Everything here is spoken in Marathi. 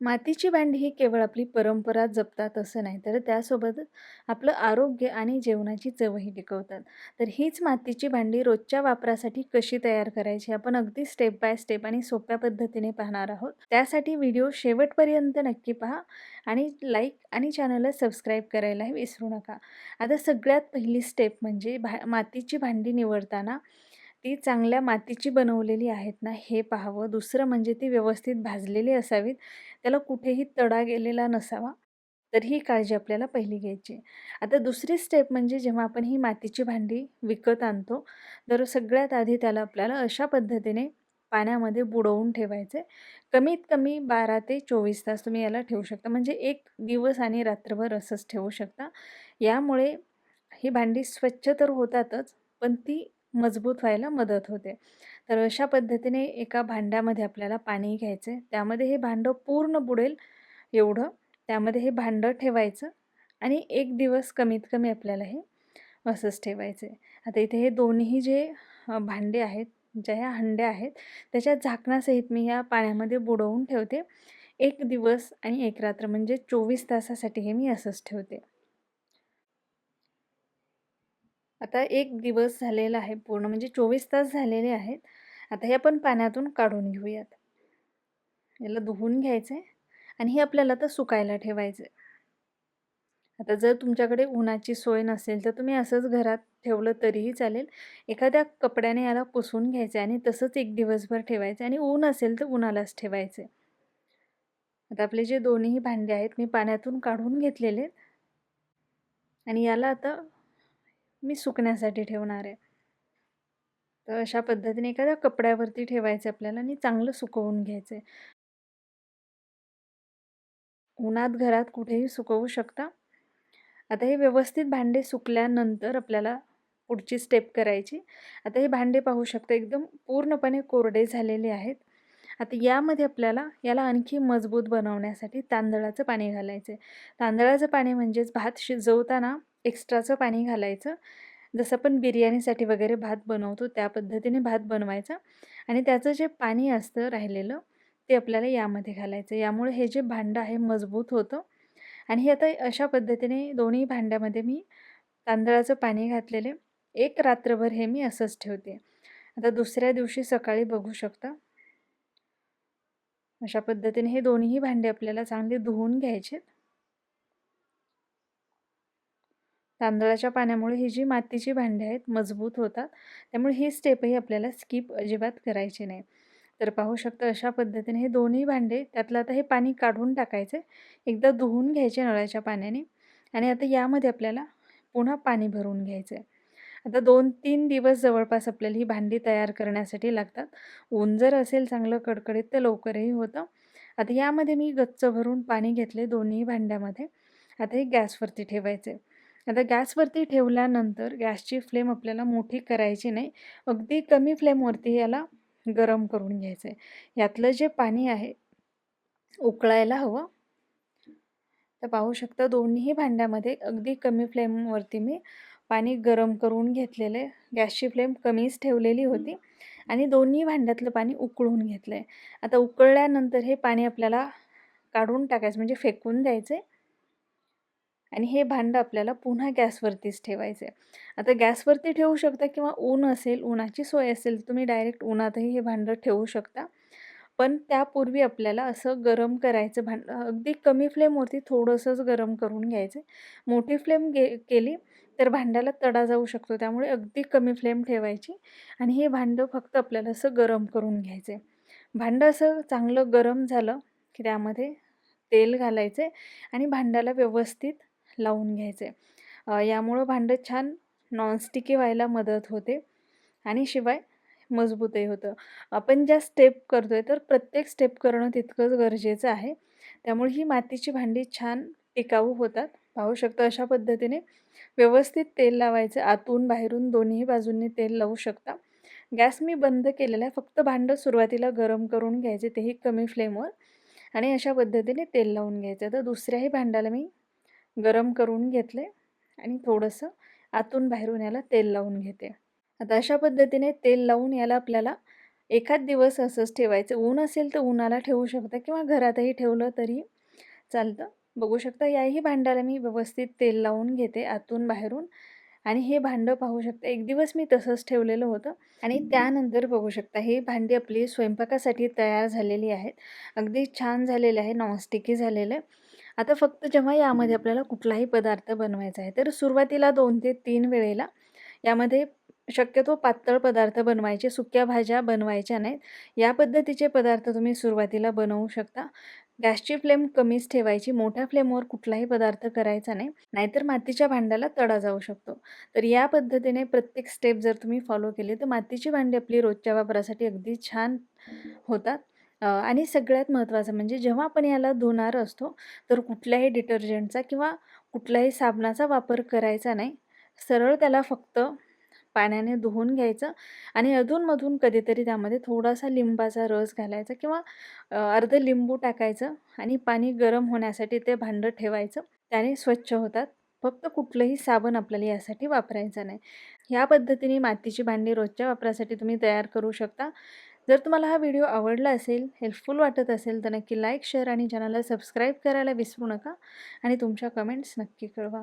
मातीची भांडी ही केवळ आपली परंपरा जपतात असं नाही तर त्यासोबतच आपलं आरोग्य आणि जेवणाची चवही टिकवतात. तर हीच मातीची भांडी रोजच्या वापरासाठी कशी तयार करायची आपण अगदी स्टेप बाय स्टेप आणि सोप्या पद्धतीने पाहणार आहोत. त्यासाठी व्हिडिओ शेवटपर्यंत नक्की पहा आणि लाईक आणि चॅनलला सबस्क्राईब करायलाही विसरू नका. आता सगळ्यात पहिली स्टेप म्हणजे भा मातीची भांडी निवडताना ती चांगल्या मातीची बनवलेली आहेत ना हे पाहावं. दुसरं म्हणजे ती व्यवस्थित भाजलेली असावीत. त्याला कुठेही तडा गेलेला नसावा. तर ही काळजी आपल्याला पहिली घ्यायची आता दुसरी स्टेप म्हणजे जेव्हा आपण ही मातीची भांडी विकत आणतो तर सगळ्यात आधी त्याला आपल्याला अशा पद्धतीने पाण्यामध्ये बुडवून ठेवायचे कमीत कमी बारा ते चोवीस तास तुम्ही याला ठेवू शकता. म्हणजे एक दिवस आणि रात्रभर असंच ठेवू शकता. यामुळे ही भांडी स्वच्छ तर होतातच पण ती मजबूत व्हायला मदत होते. तर अशा पद्धतीने एका भांड्यामध्ये आपल्याला पाणी घ्यायचं आहे त्यामध्ये हे भांडं पूर्ण बुडेल एवढं. त्यामध्ये हे भांडं ठेवायचं आणि एक दिवस कमीत कमी आपल्याला हे असंच ठेवायचं आहे आता इथे हे दोन्ही जे भांडे आहेत ज्या ह्या हंड्या आहेत त्याच्या झाकणासहित मी ह्या पाण्यामध्ये बुडवून ठेवते. एक दिवस आणि एक रात्र म्हणजे चोवीस तासासाठी हे मी असंच ठेवते. आता एक दिवस झालेला आहे पूर्ण म्हणजे चोवीस तास झालेले आहेत. आता हे आपण पाण्यातून काढून घेऊयात. याला धुवून घ्यायचं आहे आणि हे आपल्याला तर सुकायला ठेवायचं आहे आता जर तुमच्याकडे उन्हाची सोय नसेल तर तुम्ही असंच घरात ठेवलं तरीही चालेल. एखाद्या कपड्याने याला पुसून घ्यायचं आहे आणि तसंच एक दिवसभर ठेवायचं आणि ऊन असेल तर उन्हालाच ठेवायचे आता आपले जे दोन्ही भांडे आहेत मी पाण्यातून काढून घेतलेले आणि याला आता मी सुकण्यासाठी ठेवणार आहे. तर अशा पद्धतीने एखाद्या कपड्यावरती ठेवायचं आपल्याला आणि चांगलं सुकवून घ्यायचं. आहे उन्हात घरात कुठेही सुकवू शकता. आता हे व्यवस्थित भांडे सुकल्यानंतर आपल्याला पुढची स्टेप करायची. आता हे भांडे पाहू शकता एकदम पूर्णपणे कोरडे झालेले आहेत. आता यामध्ये आपल्याला याला आणखी मजबूत बनवण्यासाठी तांदळाचं पाणी घालायचं आहे तांदळाचं पाणी म्हणजेच भात शिजवताना एक्स्ट्राचं पाणी घालायचं. जसं आपण बिर्याणीसाठी वगैरे भात बनवतो त्या पद्धतीने भात बनवायचा. आणि त्याचं जे पाणी असतं राहिलेलं ते आपल्याला यामध्ये घालायचं. यामुळे हे जे भांडं आहे मजबूत होतं. आणि हे आता अशा पद्धतीने दोन्ही भांड्यामध्ये मी तांदळाचं पाणी घातलेले. एक रात्रभर हे मी असंच ठेवते. आता दुसऱ्या दिवशी सकाळी बघू शकता. अशा पद्धतीने हे दोन्ही भांडे आपल्याला चांगले धुवून घ्यायचे तांदळाच्या पाण्यामुळे ही जी मातीची भांडी आहेत मजबूत होतात. त्यामुळे ही स्टेपही आपल्याला स्किप अजिबात करायची नाही. तर पाहू शकता अशा पद्धतीने हे दोन्ही भांडे त्यातलं आता हे पाणी काढून टाकायचे एकदा धुवून घ्यायचे नळाच्या पाण्याने आणि आता यामध्ये आपल्याला पुन्हा पाणी भरून घ्यायचं आहे. आता दोन तीन दिवस जवळपास आपल्याला ही भांडी तयार करण्यासाठी लागतात. ऊन जर असेल चांगलं कडकडीत तर लवकरही होतं. आता यामध्ये मी गच्च भरून पाणी घेतले दोन्ही भांड्यामध्ये. आता हे गॅसवरती ठेवायचे आता गॅसवरती ठेवल्यानंतर गॅसची फ्लेम आपल्याला मोठी करायची नाही. अगदी कमी फ्लेमवरती याला गरम करून घ्यायचं आहे यातलं जे पाणी आहे उकळायला हवं. तर पाहू शकता दोन्ही भांड्यामध्ये अगदी कमी फ्लेमवरती मी पाणी गरम करून घेतलेलं आहे गॅसची फ्लेम कमीच ठेवलेली होती आणि दोन्ही भांड्यातलं पाणी उकळून घेतलं आहे आता उकळल्यानंतर हे पाणी आपल्याला काढून टाकायचं म्हणजे फेकून द्यायचं आहे आणि हे भांडं आपल्याला पुन्हा गॅसवरतीच ठेवायचं आहे आता गॅसवरती ठेवू शकता किंवा ऊन असेल उन्हाची सोय असेल तुम्ही डायरेक्ट उन्हातही हे भांडं ठेवू शकता. पण त्यापूर्वी आपल्याला असं गरम करायचं भांडं अगदी कमी फ्लेमवरती थोडंसंच गरम करून घ्यायचं मोठी फ्लेम गे केली तर भांड्याला तडा जाऊ शकतो त्यामुळे अगदी कमी फ्लेम ठेवायची आणि हे भांडं फक्त आपल्याला असं गरम करून घ्यायचं आहे भांडं असं चांगलं गरम झालं की त्यामध्ये तेल घालायचे आणि भांड्याला व्यवस्थित लावून घ्यायचे. यामुळं भांडं छान नॉनस्टिकी व्हायला मदत होते आणि शिवाय मजबूतही होतं. आपण ज्या स्टेप करतो आहे तर प्रत्येक स्टेप करणं तितकंच गरजेचं आहे. त्यामुळे ही मातीची भांडी छान टिकाऊ होतात. पाहू शकतो अशा पद्धतीने व्यवस्थित तेल लावायचं. आतून बाहेरून दोन्ही बाजूंनी तेल लावू शकता. गॅस मी बंद केलेला आहे. फक्त भांडं सुरुवातीला गरम करून घ्यायचे. तेही कमी फ्लेमवर आणि अशा पद्धतीने तेल लावून घ्यायचं. तर दुसऱ्याही भांड्याला मी गरम करून घेतले आणि थोडंसं आतून बाहेरून याला तेल लावून घेते. आता अशा पद्धतीने तेल लावून याला आपल्याला एखाद दिवस असंच ठेवायचं. ऊन असेल तर उन्हाला ठेवू शकता किंवा घरातही ठेवलं तरी चालतं. बघू शकता याही भांड्याला मी व्यवस्थित तेल लावून घेते आतून बाहेरून आणि हे भांडं पाहू शकता. एक दिवस मी तसंच ठेवलेलं होतं आणि त्यानंतर बघू शकता हे भांडी आपली स्वयंपाकासाठी तयार झालेली आहेत. अगदी छान झालेले आहे नॉनस्टिकी झालेलं. आहे आता फक्त जेव्हा यामध्ये आपल्याला कुठलाही पदार्थ बनवायचा आहे तर सुरुवातीला दोन ते तीन वेळेला यामध्ये शक्यतो पातळ पदार्थ बनवायचे सुक्या भाज्या बनवायच्या नाहीत. या पद्धतीचे पदार्थ तुम्ही सुरुवातीला बनवू शकता. गॅसची फ्लेम कमीच ठेवायची मोठ्या फ्लेमवर कुठलाही पदार्थ करायचा नाही नाहीतर मातीच्या भांड्याला तडा जाऊ शकतो. तर या पद्धतीने प्रत्येक स्टेप जर तुम्ही फॉलो केली तर मातीची भांडी आपली रोजच्या वापरासाठी अगदी छान होतात. आणि सगळ्यात महत्त्वाचं म्हणजे जेव्हा आपण याला धुणार असतो तर कुठल्याही डिटर्जंटचा किंवा कुठल्याही साबणाचा वापर करायचा नाही. सरळ त्याला फक्त पाण्याने धुवून घ्यायचं आणि अधूनमधून कधीतरी त्यामध्ये थोडासा लिंबाचा रस घालायचा किंवा अर्ध लिंबू टाकायचं आणि पाणी गरम होण्यासाठी ते भांडं ठेवायचं. त्याने स्वच्छ होतात. फक्त कुठलंही साबण आपल्याला यासाठी वापरायचं नाही. या पद्धतीने मातीची भांडी रोजच्या वापरासाठी तुम्ही तयार करू शकता. जर तुम्हाला हा व्हिडिओ आवडला असेल हेल्पफुल वाटत असेल तर नक्की लाईक शेअर आणि चॅनलला सबस्क्राईब करायला विसरू नका आणि तुमच्या कमेंट्स नक्की कळवा.